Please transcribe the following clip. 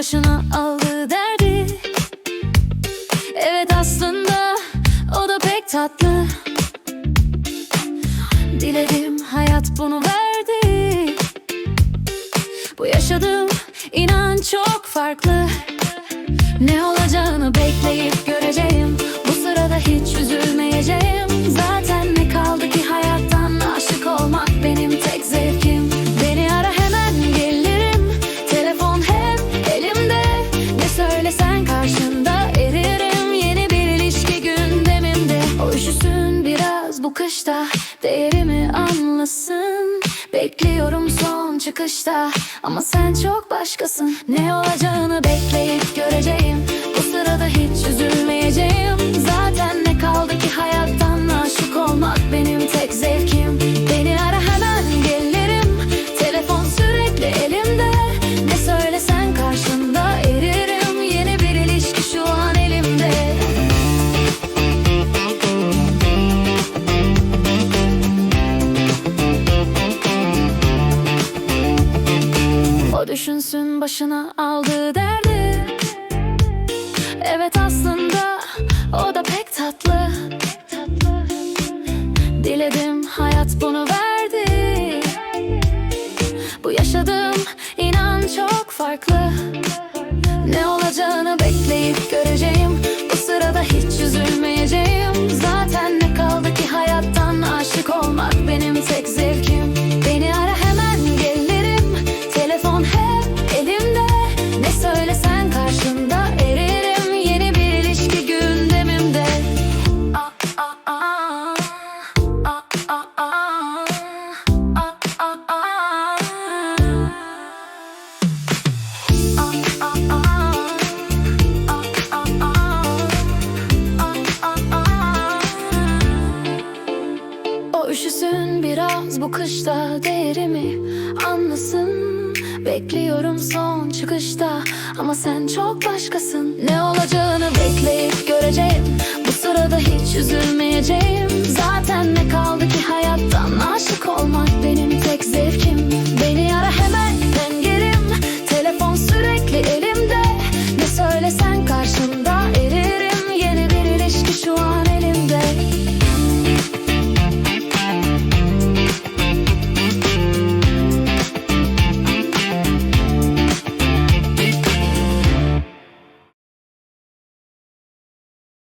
başına aldı derdi. Evet aslında o da pek tatlı. Diledim hayat bunu verdi. Bu yaşadığım inan çok farklı. Ne olacağını bekleyip göreceğim. Bu sırada hiç üzülmeyeceğim. Zaten bu kışta Değerimi anlasın. Bekliyorum son çıkışta Ama sen çok başkasın. Ne olacağını düşünsün başına aldığı derdi. Evet aslında o da pek tatlı. Diledim hayat bunu verdi bu kışta değerimi anlasın. Bekliyorum son çıkışta ama sen çok başkasın. Ne olacağını bekleyip göreceğim. Bu sırada hiç üzülme